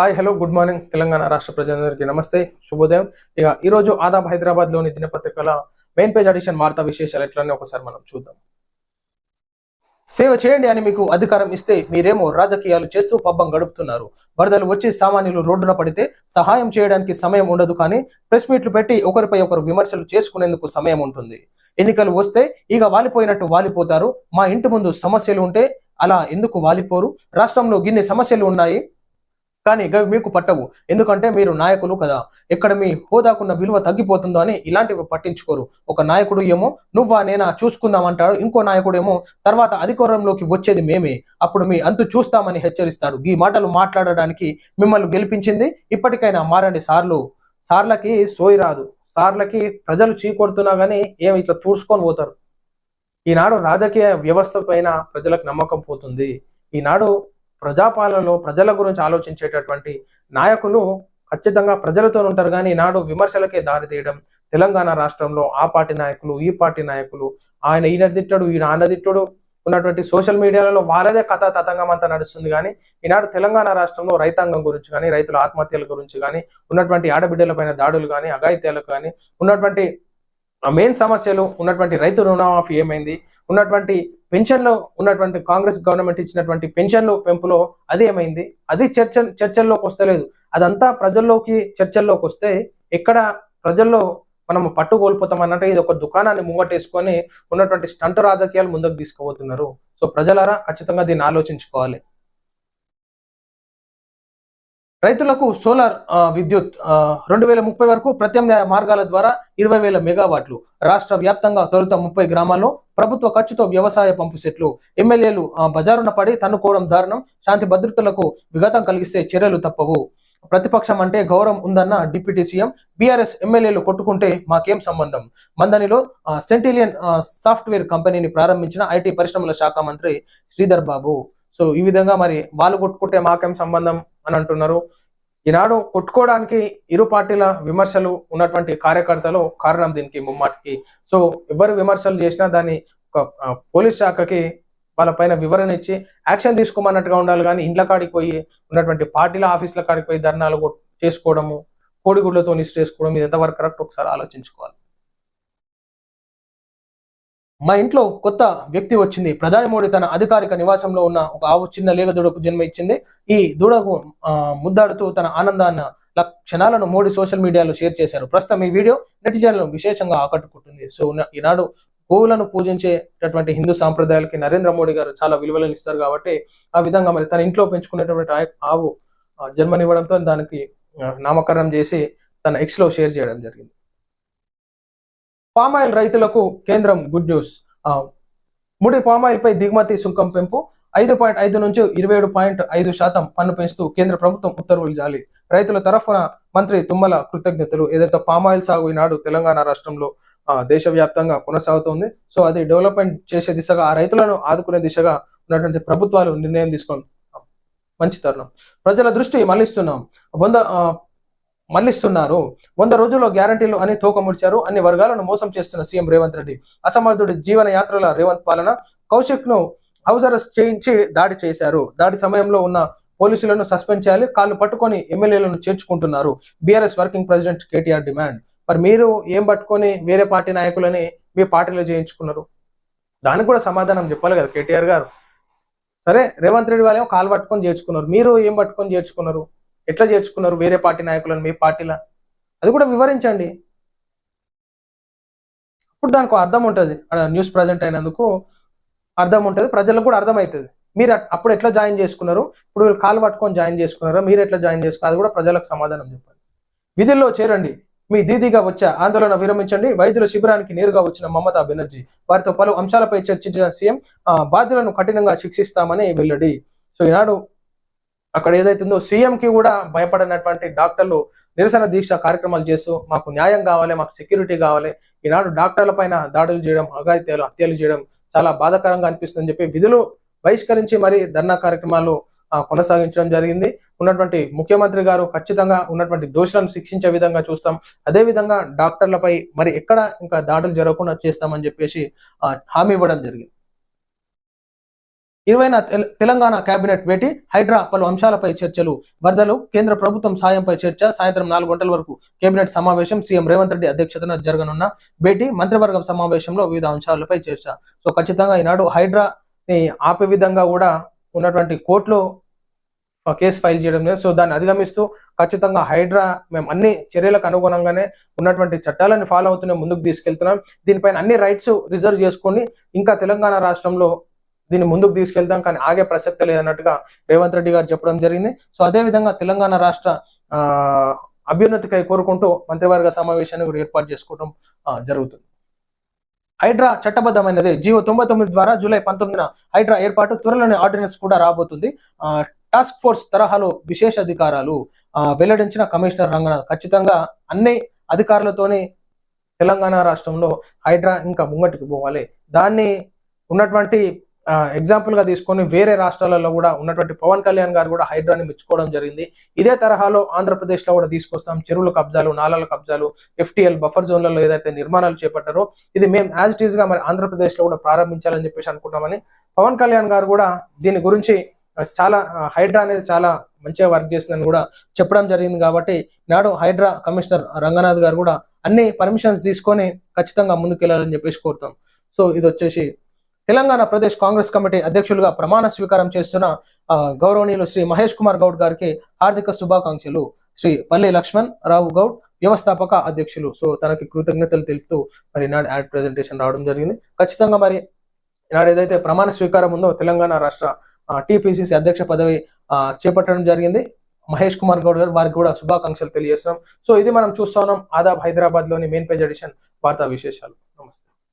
Hi hello good morning Telangana రాష్ట్ర ప్రజలందరికీ నమస్తే శుభోదయం. ఇక ఈరోజు ఆదాబ్ హైదరాబాద్లోని దినపత్రికల మెయిన్ పేజ్ అడిషన్ వార్తా విశేషాలు ఎట్లనే ఒకసారి మనం చూద్దాం. సేవ చేయండి అని మీకు అధికారం ఇస్తే మీరేమో రాజకీయాలు చేస్తూ పబ్బం గడుపుతున్నారు. వరదలు వచ్చి సామాన్యులు రోడ్డున పడితే సహాయం చేయడానికి సమయం ఉండదు కానీ ప్రెస్ మీట్లు పెట్టి ఒకరిపై ఒకరు విమర్శలు చేసుకునేందుకు సమయం ఉంటుంది. ఎన్నికలు వస్తే ఇక వాలిపోయినట్టు వాలిపోతారు. మా ఇంటి ముందు సమస్యలు ఉంటే అలా ఎందుకు వాలిపోరు? రాష్ట్రంలో గిన్ని సమస్యలు ఉన్నాయి. కానీ గవి మీకు పట్టవు. ఎందుకంటే మీరు నాయకులు కదా. ఎక్కడ మీ హోదాకున్న విలువ తగ్గిపోతుందో అని ఇలాంటివి పట్టించుకోరు. ఒక నాయకుడు ఏమో నువ్వా నేనా? చూసుకుందాం అంటాడు. ఇంకో నాయకుడు ఏమో తర్వాత అధికారంలోకి వచ్చేది మేమే. అప్పుడు మీ అంతు చూస్తామని హెచ్చరిస్తాడు. ఈ మాటలు మాట్లాడడానికి మిమ్మల్ని గెలిపించింది ఇప్పటికైనా మారండి సార్లు. సార్లకి సోయి రాదు. సార్లకి ప్రజలు చీకొడుతున్నా కానీ ఏమి ఇట్లా తూర్చుకొని పోతారు. ఈనాడు రాజకీయ వ్యవస్థ పైన ప్రజలకు నమ్మకం పోతుంది. ఈనాడు ప్రజాపాలనలో ప్రజల గురించి ఆలోచించేటటువంటి నాయకులు ఖచ్చితంగా ప్రజలతో ఉంటారు. కానీ ఈనాడు విమర్శలకే దారి తీయడం తెలంగాణ రాష్ట్రంలో ఆ పార్టీ నాయకులు ఈ పార్టీ నాయకులు ఆయన ఈయన తిట్టడు ఈయన ఆనదిట్టడు ఉన్నటువంటి సోషల్ మీడియాలలో వారదే కథ తతంగం అంతా నడుస్తుంది. కానీ ఈనాడు తెలంగాణ రాష్ట్రంలో రైతాంగం గురించి కానీ రైతుల ఆత్మహత్యల గురించి కానీ ఉన్నటువంటి ఆడబిడ్డలపైన దాడులు కానీ అఘాయిత్యాలకు కానీ ఉన్నటువంటి మెయిన్ సమస్యలు ఉన్నటువంటి రైతు రుణమాఫీ ఏమైంది? ఉన్నటువంటి పెన్షన్లో ఉన్నటువంటి కాంగ్రెస్ గవర్నమెంట్ ఇచ్చినటువంటి పెన్షన్లు పెంపులో అది ఏమైంది? అది చర్చ చర్చల్లోకి వస్తలేదు. అదంతా ప్రజల్లోకి చర్చల్లోకి వస్తే ఎక్కడ ప్రజల్లో మనం పట్టు కోల్పోతాం అన్నట్టు ఇది ఒక దుకాణాన్ని ముంగటేసుకొని ఉన్నటువంటి స్టంట్ రాజకీయాలు ముందుకు తీసుకుపోతున్నారు. సో ప్రజలారా ఖచ్చితంగా దీన్ని ఆలోచించుకోవాలి. రైతులకు సోలార్ విద్యుత్ రెండు వేల ముప్పై వరకు ప్రత్యామ్నాయ మార్గాల ద్వారా ఇరవై వేల మెగావాట్లు. రాష్ట్ర వ్యాప్తంగా తొలుత ముప్పై గ్రామాల్లో ప్రభుత్వ ఖర్చుతో వ్యవసాయ పంపు సెట్లు. ఎమ్మెల్యేలు బజారున పడి తన్నుకోవడం దారుణం. శాంతి భద్రతలకు విఘాతం కలిగిస్తే చర్యలు తప్పవు. ప్రతిపక్షం అంటే గౌరవం ఉందన్న డిప్యూటీ సీఎం బీఆర్ఎస్ ఎమ్మెల్యేలు కొట్టుకుంటే మాకేం సంబంధం? మందనిలో సెంటిలియన్ సాఫ్ట్వేర్ కంపెనీని ప్రారంభించిన ఐటీ పరిశ్రమల శాఖ మంత్రి శ్రీధర్ బాబు. సో ఈ విధంగా మరి వాళ్ళు కొట్టుకుంటే మాకేం సంబంధం అని అంటున్నారు. ఈనాడు కొట్టుకోవడానికి ఇరు పార్టీల విమర్శలు ఉన్నటువంటి కార్యకర్తలు కారణం దీనికి ముమ్మాటికి. సో ఎవరు విమర్శలు చేసినా దాన్ని ఒక పోలీస్ శాఖకి వాళ్ళ పైన వివరణ ఇచ్చి యాక్షన్ తీసుకోమన్నట్టుగా ఉండాలి. కానీ ఇండ్ల కాడికి పోయి ఉన్నటువంటి పార్టీల ఆఫీసుల కాడికి పోయి ధర్నాలు చేసుకోవడము కోడిగుడ్లతో నిష్ట చేసుకోవడం ఇది ఎంతవరకు కరెక్ట్? ఒకసారి ఆలోచించుకోవాలి. మా ఇంట్లో కొత్త వ్యక్తి వచ్చింది. ప్రధాని మోడీ తన అధికారిక నివాసంలో ఉన్న ఒక ఆవు చిన్న లేగ దూడకు జన్మ ఇచ్చింది. ఈ దూడకు ముద్దాడుతూ తన ఆనందాన్ని క్షణాలను మోడీ సోషల్ మీడియాలో షేర్ చేశారు. ప్రస్తుతం ఈ వీడియో నెటిజన్లను విశేషంగా ఆకట్టుకుంటుంది. సో ఈనాడు గోవులను పూజించేటటువంటి హిందూ సాంప్రదాయాలకి నరేంద్ర మోడీ గారు చాలా విలువలను ఇస్తారు కాబట్టి ఆ విధంగా మరి తన ఇంట్లో పెంచుకునేటువంటి ఆవు జన్మనివ్వడంతో దానికి నామకరణం చేసి తన ఎక్స్లో షేర్ చేయడం జరిగింది. పామాయిల్ రైతులకు కేంద్రం గుడ్ న్యూస్. ముడి పామాయిల్ పై దిగుమతి సుంకం పెంపు. ఐదు పాయింట్ ఐదు నుంచి ఇరవై ఏడు పాయింట్ ఐదు శాతం పన్ను పెంచుతూ కేంద్ర ప్రభుత్వం ఉత్తర్వులు జారీ. రైతుల తరఫున మంత్రి తుమ్మల కృతజ్ఞతలు. ఏదైతే పామాయిల్ సాగు ఈనాడు తెలంగాణ రాష్ట్రంలో ఆ, దేశవ్యాప్తంగా కొనసాగుతుంది. సో అది డెవలప్మెంట్ చేసే దిశగా ఆ రైతులను ఆదుకునే దిశగా ఉన్నటువంటి ప్రభుత్వాలు నిర్ణయం తీసుకొని మంచి తరుణం. ప్రజల దృష్టి మళ్ళిస్తున్నాం. వంద మళ్ళిస్తున్నారు వంద రోజుల్లో గ్యారంటీలు అని తోకముడిచారు అన్ని వర్గాలను మోసం చేస్తున్న సీఎం రేవంత్ రెడ్డి. అసమర్థుడి జీవన యాత్రల రేవంత్ పాలన కౌశిక్ను హౌస్ అరెస్ట్ చేయించి దాడి చేశారు. దాడి సమయంలో ఉన్న పోలీసులను సస్పెండ్ చేయాలి. కాళ్ళు పట్టుకొని ఎమ్మెల్యేలను చేర్చుకుంటున్నారు. BRS working president KTR demand. మరి మీరు ఏం పట్టుకొని వేరే పార్టీ నాయకులని మీ పార్టీలో చేయించుకున్నారు? దానికి కూడా సమాధానం చెప్పాలి కదా కేటీఆర్ గారు. సరే రేవంత్ రెడ్డి వాళ్ళేమో కాలు పట్టుకొని చేర్చుకున్నారు. మీరు ఏం పట్టుకొని చేర్చుకున్నారు? ఎట్లా చేర్చుకున్నారు వేరే పార్టీ నాయకులను మీ పార్టీల? అది కూడా వివరించండి. ఇప్పుడు దానికి అర్థం ఉంటుంది. న్యూస్ ప్రజెంట్ అయినందుకు అర్థం ఉంటుంది. ప్రజలకు కూడా అర్థమవుతుంది మీరు అప్పుడు ఎట్లా జాయిన్ చేసుకున్నారు? ఇప్పుడు వీళ్ళు కాలు పట్టుకొని జాయిన్ చేసుకున్నారో? మీరు ఎట్లా జాయిన్ చేసుకున్నారు? అది కూడా ప్రజలకు సమాధానం చెప్పండి విధుల్లో చేరండి. మీ దీదీగా వచ్చే ఆందోళన విరమించండి. వైద్యుల శిబిరానికి నేరుగా వచ్చిన మమతా బెనర్జీ వారితో పలు అంశాలపై చర్చించిన సీఎం ఆ, బాధ్యులను కఠినంగా శిక్షిస్తామని వెల్లడి. సో ఈనాడు అక్కడ ఏదైతుందో సీఎం కి కూడా భయపడినటువంటి డాక్టర్లు నిరసన దీక్ష కార్యక్రమాలు చేస్తూ మాకు న్యాయం కావాలి మాకు సెక్యూరిటీ కావాలి. ఈనాడు డాక్టర్ల పైన దాడులు చేయడం అఘాయిత్యాలు హత్యలు చేయడం చాలా బాధాకరంగా అనిపిస్తుందని చెప్పి విధులు బహిష్కరించి మరి ధర్నా కార్యక్రమాలు కొనసాగించడం జరిగింది. ఉన్నటువంటి ముఖ్యమంత్రి గారు ఖచ్చితంగా ఉన్నటువంటి దోషులను శిక్షించే విధంగా చూస్తాం. అదే విధంగా డాక్టర్లపై మరి ఎక్కడ ఇంకా దాడులు జరగకుండా చేస్తామని చెప్పేసి హామీ ఇవ్వడం జరిగింది. ఇరవైన తెల- తెలంగాణ కేబినెట్ భేటీ హైడ్రా పలు అంశాలపై చర్చలు వరదలు కేంద్ర ప్రభుత్వం సాయంపై చర్చ సాయంత్రం నాలుగు గంటల వరకు కేబినెట్ సమావేశం సీఎం రేవంత్ రెడ్డి అధ్యక్షతన జరగనున్న భేటీ మంత్రివర్గం సమావేశంలో వివిధ అంశాలపై చర్చ. సో ఖచ్చితంగా ఈనాడు హైడ్రా ని ఆపే విధంగా కూడా ఉన్నటువంటి కోర్టులో కేసు ఫైల్ చేయడం లేదు. సో దాన్ని అధిగమిస్తూ ఖచ్చితంగా హైడ్రా మేము అన్ని చర్యలకు అనుగుణంగానే ఉన్నటువంటి చట్టాలను ఫాలో అవుతూనే ముందుకు తీసుకెళ్తున్నాం. దీనిపైన అన్ని రైట్స్ రిజర్వ్ చేసుకొని ఇంకా తెలంగాణ రాష్ట్రంలో దీన్ని ముందుకు తీసుకెళ్తాం కానీ ఆగే ప్రసక్తి లేదన్నట్టుగా రేవంత్ రెడ్డి గారు చెప్పడం జరిగింది. సో అదే విధంగా తెలంగాణ రాష్ట్ర ఆ, అభ్యున్నతికై కోరుకుంటూ మంత్రివర్గ సమావేశాన్ని కూడా ఏర్పాటు చేసుకోవడం జరుగుతుంది. హైడ్రా చట్టబద్ధమైనది. జీవో తొంభై తొమ్మిది ద్వారా జూలై పంతొమ్మిదిన హైడ్రా ఏర్పాటు త్వరలోనే ఆర్డినెన్స్ కూడా రాబోతుంది. టాస్క్ ఫోర్స్ తరహాలో విశేష అధికారాలు ఆ, వెల్లడించిన కమిషనర్ రంగనాథ్. ఖచ్చితంగా అన్ని అధికారులతోనే తెలంగాణ రాష్ట్రంలో హైడ్రా ఇంకా ముంగటికి పోవాలి. దాన్ని ఉన్నటువంటి ఎగ్జాంపుల్గా తీసుకొని వేరే రాష్ట్రాలలో కూడా ఉన్నటువంటి పవన్ కళ్యాణ్ గారు కూడా హైడ్రాని మెచ్చుకోవడం జరిగింది. ఇదే తరహాలో ఆంధ్రప్రదేశ్లో కూడా తీసుకొస్తాం. చెరువుల కబ్జాలు నాలాల కబ్జాలు ఎఫ్టీఎల్ బఫర్ జోన్లలో ఏదైతే నిర్మాణాలు చేపట్టారో ఇది మేము యాజ్ ఇట్ ఈస్గా మరి ఆంధ్రప్రదేశ్లో కూడా ప్రారంభించాలని చెప్పేసి అనుకుంటామని పవన్ కళ్యాణ్ గారు కూడా దీని గురించి చాలా హైడ్రా అనేది చాలా మంచిగా వర్క్ చేసిందని కూడా చెప్పడం జరిగింది కాబట్టి నాడు హైడ్రా కమిషనర్ రంగనాథ్ గారు కూడా అన్ని పర్మిషన్స్ తీసుకొని ఖచ్చితంగా ముందుకెళ్ళాలని చెప్పేసి కోరుతాం. సో ఇది వచ్చేసి తెలంగాణ ప్రదేశ్ కాంగ్రెస్ కమిటీ అధ్యక్షులుగా ప్రమాణ స్వీకారం చేస్తున్న గౌరవనీయులు శ్రీ మహేష్ కుమార్ గౌడ్ గారికి హార్దిక శుభాకాంక్షలు. శ్రీ పల్లి లక్ష్మణ్ రావు గౌడ్ వ్యవస్థాపక అధ్యక్షులు. సో తనకి కృతజ్ఞతలు తెలుపుతూ మరి ఈనాడు యాడ్ ప్రెజెంటేషన్ రావడం జరిగింది. ఖచ్చితంగా మరి ఈనాడు ఏదైతే ప్రమాణ స్వీకారం ఉందో తెలంగాణ రాష్ట్ర టిపిసిసి అధ్యక్ష పదవి చేపట్టడం జరిగింది. మహేష్ కుమార్ గౌడ్ గారు వారికి కూడా శుభాకాంక్షలు తెలియజేస్తున్నాం. సో ఇది మనం చూస్తున్నాం ఆదాబ్ హైదరాబాద్లోని మెయిన్ పేజ్ ఎడిషన్ వార్తా విశేషాలు.